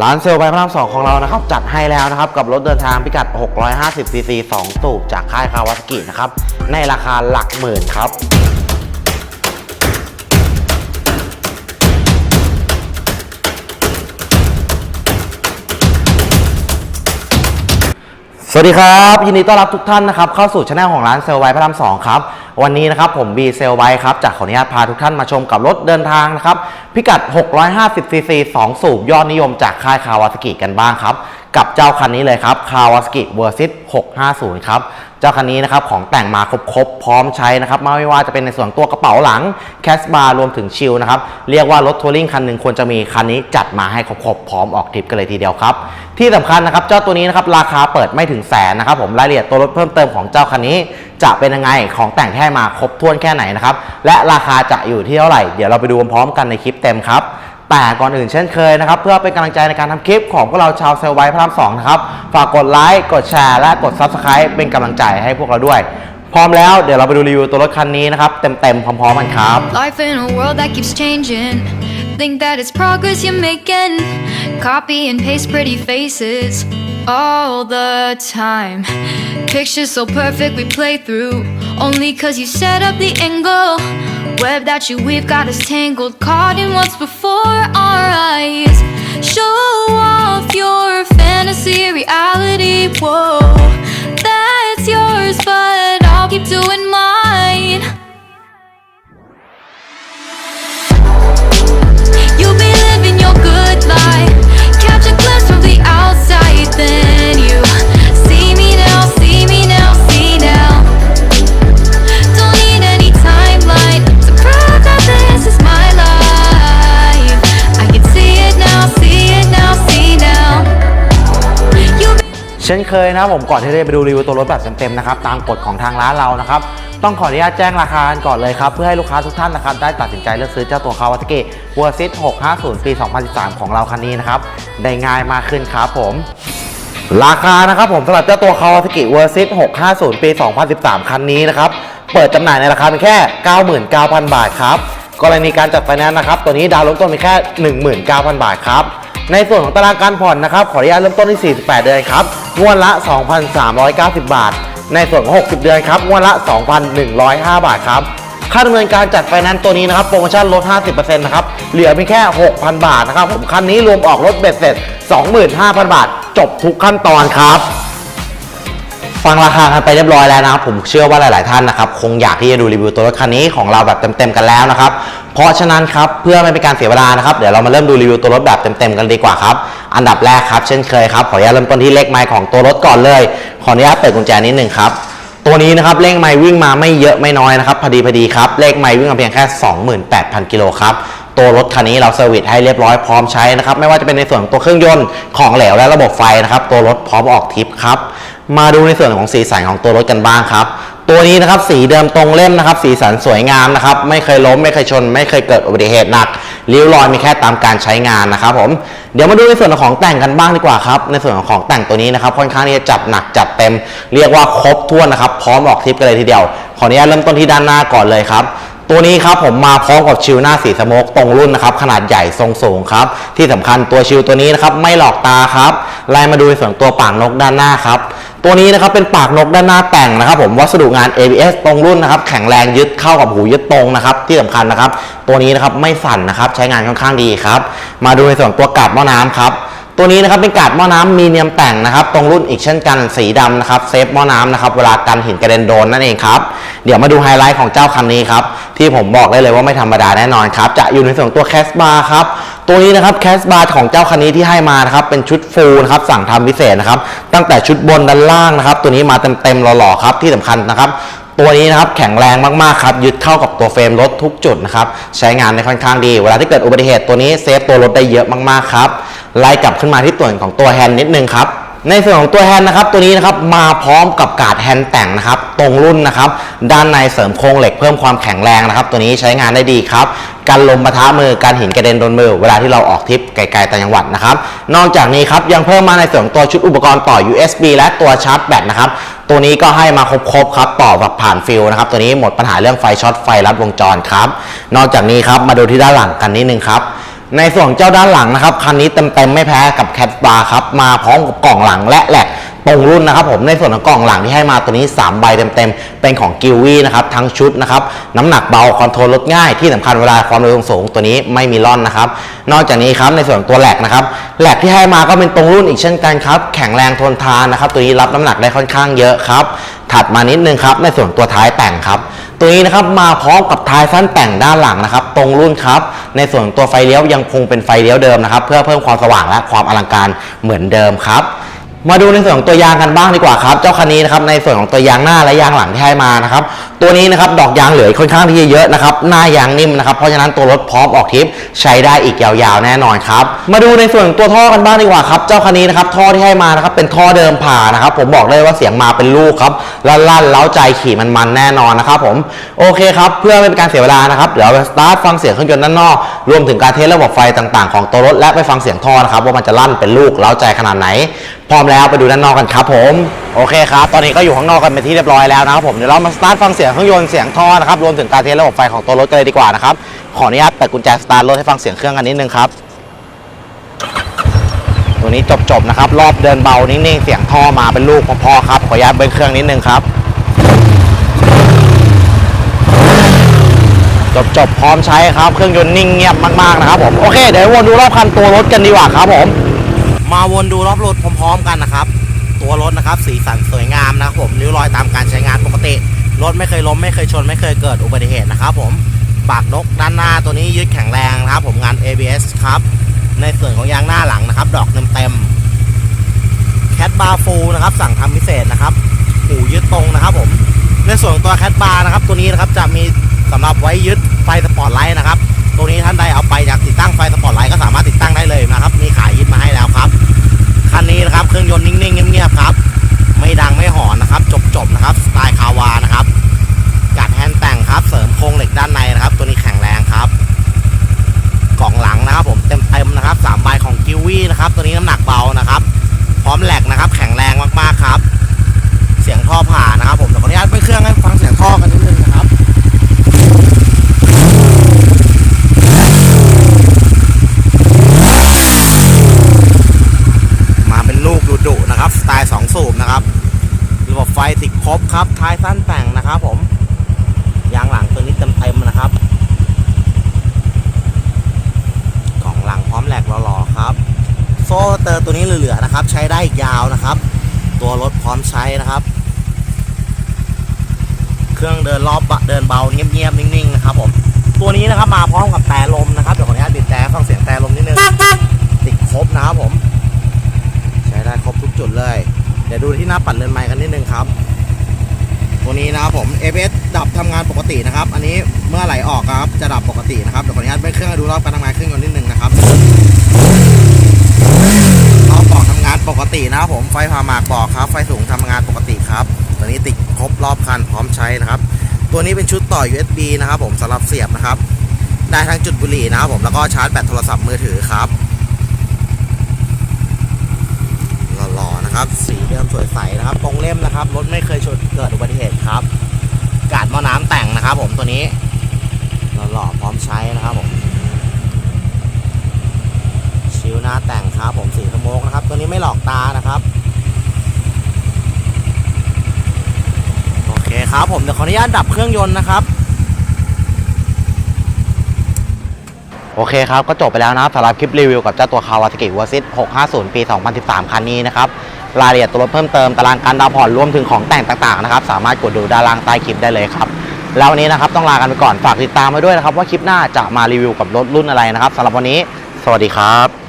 ร้านเซลล์ไบพระรามสองของเรานะครับ จัดให้แล้วนะครับ กับรถเดินทางพิกัด 650 ซีซี 2 สูบจากค่ายคาวาสกินะครับ ในราคาหลักหมื่นครับสวัสดีครับ ยินดีต้อนรับทุกท่านนะครับ เข้าสู่ช anel ของร้านเซลไวพระรามสองครับ วันนี้นะครับผมบีเซลไวครับจากขออนุญาตพาทุกท่านมาชมกับรถเดินทางนะครับพิกัด 650cc 2 สูบยอดนิยมจากค่ายคาวาสกิกันบ้างครับ กับเจ้าคันนี้เลยครับคาวาสกิเวอร์ซิต650 ครับ เจ้าคันนี้นะครับของแต่งมาครบๆ พร้อมใช้นะครับไม่ว่าจะเป็นในส่วนตัวกระเป๋าหลังแคสบาร์รวมถึงชิลนะครับ เรียกว่ารถทัวริงคันหนึ่งควรจะมีคันนี้จัดมาให้ครบๆ พร้อมออกทริปกันเลยทีเดียวครับ ที่สำคัญนะครับเจ้าตัวนี้นะครับราคาเปิดไม่ถึงแสนนะครับผมรายละเอียดตัวรถเพิ่มเติมของเจ้าคันนี้ จะเป็นยังไงของแต่งแท้มาครบถ้วนแค่ไหนนะครับและราคาจะอยู่ที่เท่าไหร่เดี๋ยวเราไปดูพร้อมกันในคลิปเต็มครับ แต่ก่อนอื่นเช่นเคยนะครับ เพื่อเป็นกำลังใจในการทำคลิปของพวกเราชาวเซลไวพระรามสองนะครับ ฝากกดไลค์กดแชร์และกด Subscribe เป็นกำลังใจให้พวกเราด้วย พร้อมแล้วเดี๋ยวเราไปดูรีวิวตัวรถคันนี้นะครับ เต็มๆพร้อมๆกันครับ Life in a world that keeps changing. Think that it's progress you're making. Copy and paste pretty faces all the time. Pictures so perfect we play through. Only cause you set up the angle. Web that you weave got us tangled. Caught in what's before our eyes. Show off ช่นเคยนะครับผมก่อนที่จะไปดูรีวิวตัวรถแบบเต็มๆนะครับตามกฎของทางร้านเรานะครับต้องขออนุญาตแจ้งราคาก่อนเลยครับ เพื่อให้ลูกค้าทุกท่านนะครับได้ตัดสินใจเลือกซื้อเจ้าตัวคาวาซากิเวอร์ซิต650 ปี 2013 ของเราคันนี้นะครับได้ง่ายมากขึ้นครับผมราคานะครับผมสำหรับเจ้าตัวคาวาซากิเวอร์ซิต650 ปี 2013 คันนี้นะครับเปิดจำหน่ายในราคาเพียงแค่ 99,000 บาทครับกรณีการจัดไฟแนนซ์นะครับตัวนี้ดาวน์เริ่มต้นเพียงแค่ 19,000 บาทครับในส่วนของตารางการผ่อนนะครับขออนุญาตเริ่มต้นที่ 48 เดือนครับ งวดละ 2,390 บาท ในส่วนของ 60 เดือนครับ งวดละ 2,105 บาทครับ ค่าดำเนินการจัดไฟแนนซ์ตัวนี้นะครับ โปรโมชั่นลด 50%นะครับ เหลือเพียงแค่ 6,000 บาทนะครับผมคันนี้รวมออกรถเบ็ดเสร็จ 25,000 บาท จบทุกขั้นตอนครับ ฟังราคากันไปเรียบร้อยแล้วนะครับผมเชื่อว่าหลาย ๆ ท่านนะครับคงอยากที่จะดูรีวิวตัวรถคันนี้ของเราแบบเต็ม ๆ กันแล้วนะครับเพราะฉะนั้นครับเพื่อไม่เป็นการเสียเวลานะครับเดี๋ยวเรามาเริ่มดูรีวิวตัวรถแบบเต็ม ๆ กันดีกว่าครับอันดับแรกครับเช่นเคยครับขออนุญาตเริ่มต้นที่เลขไมล์ของตัวรถก่อนเลยขออนุญาตเปิดกุญแจนิดหนึ่งครับตัวนี้นะครับเลขไมล์วิ่งมาไม่เยอะไม่น้อยนะครับพอดีพอดีครับเลขไมล์วิ่งมาเพียงแค่ 28,000กิโลครับตัวรถคันนี้เราเซอร์วิสให้เรียบร้อยพร้อมใช้นะครับไม่ว่าจะเป็นในส่วนของตัวเครื่องยนต์ของเหลวและระบบไฟนะครับตัวรถพร้อมออกทริปครับ มาดูในส่วนของสีสันของตัวรถกันบ้างครับ ตัวนี้นะครับสีเดิมตรงเล่มนะครับ สีสันสวยงามนะครับ ไม่เคยล้มไม่เคยชน ไม่เคยเกิดอุบัติเหตุหนักริ้วรอยมีแค่ตามการใช้งานนะครับผมเดี๋ยวมาดูในส่วนของแต่งกันบ้างดีกว่าครับในส่วนของแต่งตัวนี้นะครับค่อนข้างที่จะจัดหนักจัดเต็ม เรียกว่าครบถ้วนนะครับ พร้อมออกทริปกันเลยทีเดียวขออนุญาตเริ่มต้นที่ด้านหน้าก่อนเลยครับ ตัวนี้ครับผมมาพร้อมกับชิลหน้าสีสโมกตรงรุ่นนะครับขนาดใหญ่ทรงสูงครับที่สำคัญตัวชิลตัวนี้นะครับไม่หลอกตาครับไล่มาดูในส่วนตัวปากนกด้านหน้าครับตัวนี้นะครับเป็นปากนกด้านหน้าแต่งนะครับ ผมวัสดุงาน ABS ตรงรุ่นนะครับแข็งแรงยึดเข้ากับหูยึดตรงนะครับที่สำคัญนะครับ ตัวนี้นะครับไม่สั่นนะครับใช้งานค่อนข้างดีครับ มาดูในส่วนตัวกาบหม้อน้ำครับตัวนี้นะครับเป็นกาดหม้อน้ำมีเนียมแต่งนะครับ ตรงรุ่นอีกเช่นกันสีดำนะครับเซฟหม้อน้ำนะครับเวลากันหินกระเด็นโดนนั่นเองครับ เดี๋ยวมาดูไฮไลท์ของเจ้าคันนี้ครับที่ผมบอกได้เลยว่าไม่ธรรมดาแน่นอนครับจะอยู่ในส่วนตัวแคสบาร์ครับตัวนี้นะครับแคสบาร์ของเจ้าคันนี้ที่ให้มานะครับเป็นชุดฟูลนะครับสั่งทำพิเศษนะครับตั้งแต่ชุดบนด้านล่างนะครับตัวนี้มาเต็มๆหล่อๆครับที่สำคัญนะครับตัวนี้นะครับแข็งแรงมากๆครับยึดเข้ากับตัวเฟรมรถทุกจุดนะครับใช้งานได้ค่อนข้างดี เวลาที่เกิดอุบัติเหตุตัวนี้เซฟตัวรถได้เยอะมากๆครับไล่กลับขึ้นมาที่ส่วนของตัวแฮนด์นิดนึงครับ ในส่วนของตัวแฮนด์นะครับ ตัวนี้นะครับมาพร้อมกับกาดแฮนด์แต่งนะครับ ตรงรุ่นนะครับ ด้านในเสริมโครงเหล็กเพิ่มความแข็งแรงนะครับ ตัวนี้ใช้งานได้ดีครับกันลมปะทะมือการหินกระเด็นโดนมือ เวลาที่เราออกทริปไกลๆต่างจังหวัดนะครับ นอกจากนี้ครับยังเพิ่มมาในส่วนของตัวชุดอุปกรณ์ต่อ USB และตัวชาร์จแบตนะครับตัวนี้ก็ให้มาครบๆครับต่อแบบผ่านฟิลนะครับตัวนี้หมดปัญหาเรื่องไฟช็อตไฟลัดวงจรครับนอกจากนี้ครับมาดูที่ด้านหลังกันนิดนึงครับ ในส่วนเจ้าด้านหลังนะครับคันนี้เต็มๆไม่แพ้กับแคทบาร์ครับมาพร้อมกับกล่องหลังและแหลกตรงรุ่นนะครับผมในส่วนของกล่องหลังที่ให้มาตัวนี้ 3 ใบเต็มๆ เป็นของกิวีนะครับทั้งชุดนะครับน้ำหนักเบาคอนโทรลลดง่ายที่สำคัญเวลาความเร็วสูงตัวนี้ไม่มีล่อนนะครับ นอกจากนี้ครับในส่วนตัวแหลกนะครับแหลกที่ให้มาก็เป็นตรงรุ่นอีกเช่นกันครับ แข็งแรงทนทานนะครับ ตัวนี้รับน้ำหนักได้ค่อนข้างเยอะครับถัดมานิดนึงครับในส่วนตัวท้ายแต่งครับ ตัวนี้นะครับมาพร้อมกับท้ายสั้นแต่งด้านหลังนะครับ ตรงรุ่นครับ ในส่วนตัวไฟเลี้ยวยังคงเป็นไฟเลี้ยวเดิมนะครับ เพื่อเพิ่มความสว่างและความอลังการเหมือนเดิมครับมาดูในส่วนของตัวยางกันบ้างดีกว่าครับ เจ้าคันนี้นะครับในส่วนของตัวยางหน้าและยางหลังที่ให้มานะครับ ตัวนี้นะครับดอกยางเหลือค่อนข้างที่จะเยอะนะครับหน้ายางนิ่มนะครับเพราะฉะนั้นตัวรถพร้อมออกทริปใช้ได้อีกยาวๆแน่นอนครับมาดูในส่วนตัวท่อกันบ้างดีกว่าครับเจ้าคันนี้นะครับท่อที่ให้มานะครับเป็นท่อเดิมผ่านะครับผมบอกเลยว่าเสียงมาเป็นลูกครับลั่นๆเล้าใจขี่มันๆแน่นอนนะครับผมโอเคครับเพื่อไม่เป็นการเสียเวลานะครับเดี๋ยวเราสตาร์ทฟังเสียงเครื่องยนต์ด้านนอกรวมถึงการเทสระบบไฟต่างๆ ของตัวรถและไปฟังเสียงท่อนะครับว่ามันจะลั่นเป็นลูกเล้าใจขนาดไหน พร้อมแล้วไปดูด้านนอกกันครับผม โอเคครับ ตอนนี้ก็อยู่ข้างนอกกันเป็นที่เรียบร้อยแล้วนะครับผมเดี๋ยวเรามาสตาร์ทฟังเสียงเครื่องยนต์เสียงท่อนะครับรวมถึงการเทสระบบไฟของตัวรถกันเลยดีกว่านะครับขออนุญาตเปิดกุญแจสตาร์ทรถให้ฟังเสียงเครื่องกันนิดนึงครับตัวนี้จบๆนะครับ รอบเดินเบานิ่งๆเสียงท่อมาเป็นลูกพอๆครับ ขออนุญาตเบิ้ลเครื่องนิดนึงครับ จบๆพร้อมใช้ครับเครื่องยนต์นิ่งเงียบมากๆนะครับผมโอเคเดี๋ยววนดูรอบคันตัวรถกันดีกว่าครับผมมาวนดูรอบรถพร้อม ๆ กันนะครับ ตัวรถนะครับ สีสันสวยงามนะผมริ้วรอยตามการใช้งานปกติ รถไม่เคยล้มไม่เคยชน ไม่เคยเกิดอุบัติเหตุนะครับผมปากนกด้านหน้าตัวนี้ยึดแข็งแรงนะครับผมงาน ABS ครับ ในส่วนของยางหน้าหลังนะครับ ดอกเต็มๆแคทบาร์ฟูนะครับสั่งทำพิเศษนะครับหูยึดตรงนะครับผมในส่วนตัวแคทบาร์นะครับตัวนี้นะครับจะมีสำหรับไว้ยึดไฟสปอตไลท์นะครับตัวนี้ท่านใดเอาไปอยากติด นะครับตัวนี้น้ำหนักเบานะครับ พร้อมแหลกนะครับ แข็งแรงมากๆครับ เสียงท่อผ่านะครับ ผมเดี๋ยวขออนุญาตไปเครื่องให้ฟังเสียงท่อกันนิดนึงนะครับมาเป็นลูกดุๆนะครับสไตล์2สูบนะครับระบบไฟติดครบครับท้ายสั้นแต่งนะครับ ผมยางหลังตัวนี้เต็มๆนะครับกล่องหลังพร้อมแหลกหล่อๆครับ โซ่เตอร์ตัวนี้เหลือๆนะครับ ใช้ได้อีกยาวนะครับ ตัวรถพร้อมใช้นะครับ เครื่องเดินรอบเดินเบาเงียบๆนิ่งๆนะครับผมตัวนี้นะครับมาพร้อมกับแต่ลมนะครับเดี๋ยวขออนุญาตบิดแต่ฟังเสียงแต่ลมนิดนึงติดครบนะครับผม ใช้ได้ครบทุกจุดเลย เดี๋ยวดูที่หน้าปัดเรือนไม้กันนิดนึงครับ ตัวนี้นะครับผม ABS ดับทำงานปกตินะครับ อันนี้เมื่อไหลออกครับจะดับปกตินะครับเดี๋ยวขออนุญาตเบิ้ลเครื่องให้ดูรอบการทำงานเครื่องยนต์นิดนึงนะครับรอบบอกทำงาน ปกตินะครับผมไฟพาหมากบอกครับ ไฟสูงทำงานปกติครับตัวนี้ติดครบรอบคันพร้อมใช้นะครับ ตัวนี้เป็นชุดต่อ USB นะครับผมสำหรับเสียบนะครับ ได้ทั้งจุดบุหรี่นะครับผมแล้วก็ชาร์จแบตโทรศัพท์มือถือครับหล่อๆนะครับ สีเดิมสวยใสนะครับตรงเล่มนะครับรถไม่เคยชนเกิดอุบัติเหตุครับ กาดหม้อน้ำแต่งนะครับ ผมตัวนี้หล่อๆพร้อมใช้นะครับผม ชิวหน้าแต่งครับผมสีสโมกนะครับ ตัวนี้ไม่หลอกตานะครับ โอเคครับผมเดี๋ยวขออนุญาตดับเครื่องยนต์นะครับ โอเคครับ ก็จบไปแล้วนะครับสำหรับคลิปรีวิวกับเจ้าตัว Kawasaki w a s i t 650 ปี 2013 คันนี้นะครับ รายละเอียดตัวรถเพิ่มเติมตารางการดาวน์ผ่อนรวมถึงของแต่งต่างๆนะครับ สามารถกดดูด้านล่างใต้คลิปได้เลยครับแล้ววันนี้นะครับต้องลากันไปก่อนฝากติดตามไว้ด้วยนะครับ ว่าคลิปหน้าจะมารีวิวกับรถรุ่นอะไรนะครับสำหรับวันนี้ สวัสดีครับ